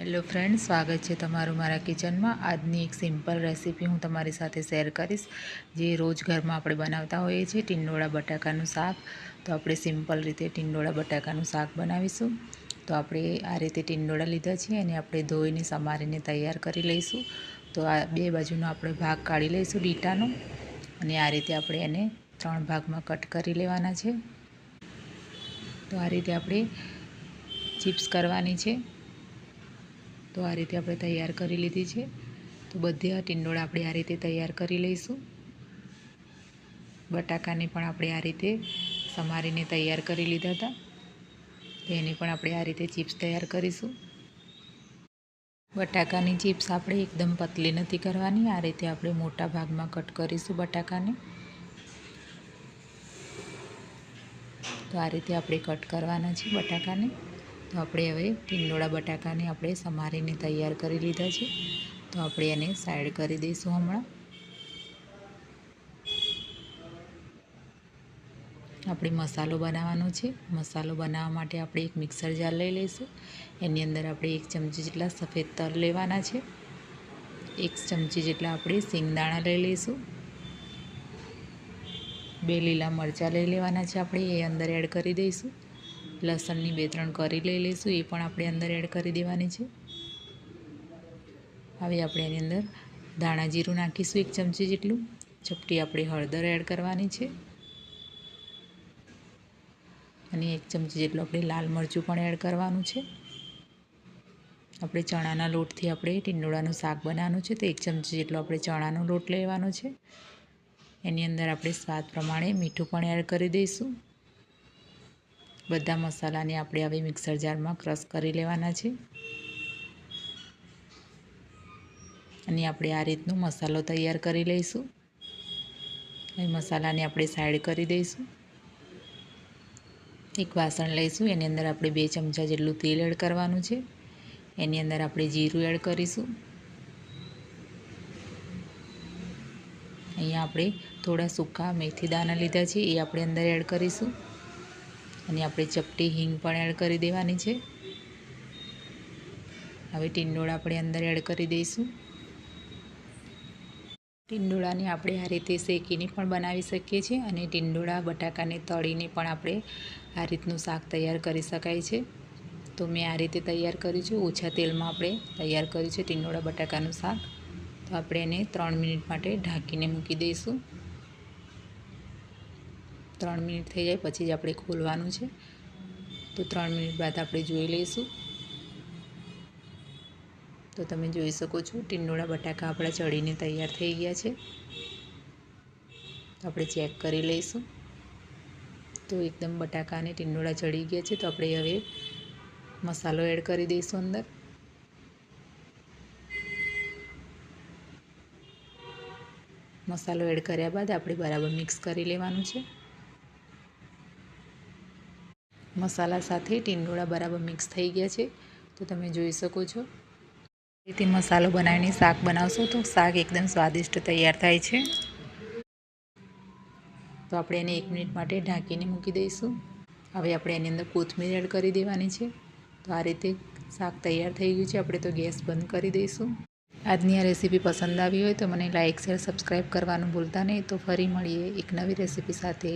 Hello friend સ્વાગત છે તમારું મારા કિચનમાં. આજની એક સિમ્પલ રેસીપી હું તમારી સાથે શેર કરીશ. જે રોજ ઘરમાં આપણે બનાવતા હોઈએ છીએ ટીંડોળા બટાકાનું શાક. તો આપણે સિમ્પલ રીતે ટીંડોળા બટાકાનું શાક બનાવીશું. તો આપણે આ રીતે ટીંડોળા લીધા છે અને આપણે ધોઈને સમારીને તૈયાર કરી લઈશું. તો આ બે બાજુનો આપણે ભાગ કાઢી લઈશું ડીટાનો. અને આ રીતે આપણે એને ત્રણ ભાગમાં કટ કરી લેવાના છે. તો આ રીતે આપણે ચિપ્સ કરવાની છે. તો આ રીતે આપણે તૈયાર કરી લીધી છે. તો બધી આ ટીંડોળા આપણે આ રીતે તૈયાર કરી લઈશું. બટાકાને પણ આપણે આ રીતે સમારીને તૈયાર કરી લીધા હતા. એની પણ આપણે આ રીતે ચિપ્સ તૈયાર કરીશું. બટાકાની ચિપ્સ આપણે એકદમ પતલી નથી કરવાની. આ રીતે આપણે મોટા ભાગમાં કટ કરીશું બટાકાને. તો આ રીતે આપણે કટ કરવાના છે બટાકાને. તો આપણે હવે ટીંડોળા બટાકાને આપણે સમારીને તૈયાર કરી લીધા છે. તો આપણે એને સાઈડ કરી દઈશું હમણાં. આપણે મસાલો બનાવવાનો છે. મસાલો બનાવવા માટે આપણે એક મિક્સર જાર લઈ લઈશું. એની અંદર આપણે એક ચમચી જેટલા સફેદ તલ લેવાના છે. એક ચમચી જેટલા આપણે સિંગદાણા લઈ લઈશું. બે લીલા મરચાં લઈ લેવાના છે આપણે, એ અંદર એડ કરી દઈશું. લસણની બે ત્રણ કરી લઈ લઈશું, એ પણ આપણે અંદર એડ કરી દેવાની છે. હવે આપણે એની અંદર ધાણા જીરું નાખીશું એક ચમચી જેટલું. ચપટી આપણે હળદર એડ કરવાની છે. અને એક ચમચી જેટલું આપણે લાલ મરચું પણ એડ કરવાનું છે. આપણે ચણાના લોટથી આપણે ટીંડોળાનું શાક બનાવવાનું છે, તો એક ચમચી જેટલો આપણે ચણાનો લોટ લેવાનો છે. એની અંદર આપણે સ્વાદ પ્રમાણે મીઠું પણ એડ કરી દઈશું. બધા મસાલાને આપણે હવે મિક્સર જારમાં ક્રશ કરી લેવાના છે. અને આપણે આ રીતનો મસાલો તૈયાર કરી લઈશું. એ મસાલાને આપણે સાઈડ કરી દઈશું. એક વાસણ લઈશું, એની અંદર આપણે બે ચમચા જેટલું તેલ એડ કરવાનું છે. એની અંદર આપણે જીરું એડ કરીશું. અહીંયા આપણે થોડા સૂકા મેથી દાણા લીધા છે, એ આપણે અંદર એડ કરીશું. અને આપણે ચપટી હિંગ પણ એડ કરી દેવાની છે. હવે ટીંડોળા આપણે અંદર એડ કરી દઈશું. ટીંડોળાને આપણે આ રીતે શેકીને પણ બનાવી શકીએ છીએ અને ટીંડોળા બટાકાને તળીને પણ આપણે આ રીતનું શાક તૈયાર કરી શકાય છે. તો મેં આ રીતે તૈયાર કર્યું છે. ઓછા તેલમાં આપણે તૈયાર કર્યું છે ટીંડોળા, બટાકાનું શાક. તો આપણે એને ત્રણ મિનિટ માટે ઢાંકીને મૂકી દઈશું. ત્રણ મિનિટ થઈ જાય પછી જ આપણે ખોલવાનું છે. તો ત્રણ મિનિટ બાદ આપણે જોઈ લઈશું. તો તમે જોઈ શકો છો, ટીંડોળા બટાકા આપણા ચડીને તૈયાર થઈ ગયા છે. આપણે ચેક કરી લઈશું. તો એકદમ બટાકા અને ટીંડોળા ચડી ગયા છે, તો આપણે હવે મસાલો એડ કરી દઈશું અંદર. મસાલો એડ કર્યા બાદ આપણે બરાબર મિક્સ કરી લેવાનું છે. મસાલા સાથે ટીંડોળા બરાબર મિક્સ થઈ ગયા છે. તો તમે જોઈ શકો છો. રીતે મસાલો બનાવીને શાક બનાવશો તો શાક એકદમ સ્વાદિષ્ટ તૈયાર થાય છે. તો આપણે એને એક મિનિટ માટે ઢાંકીને મૂકી દઈશું. હવે આપણે એની અંદર કોથમીર એડ કરી દેવાની છે. તો આ રીતે શાક તૈયાર થઈ ગયું છે. આપણે તો ગેસ બંધ કરી દઈશું. આજની આ રેસીપી પસંદ આવી હોય તો મને લાઇક શેર, સબસ્ક્રાઈબ કરવાનું ભૂલતા નહીં. તો ફરી મળીએ એક નવી રેસીપી સાથે.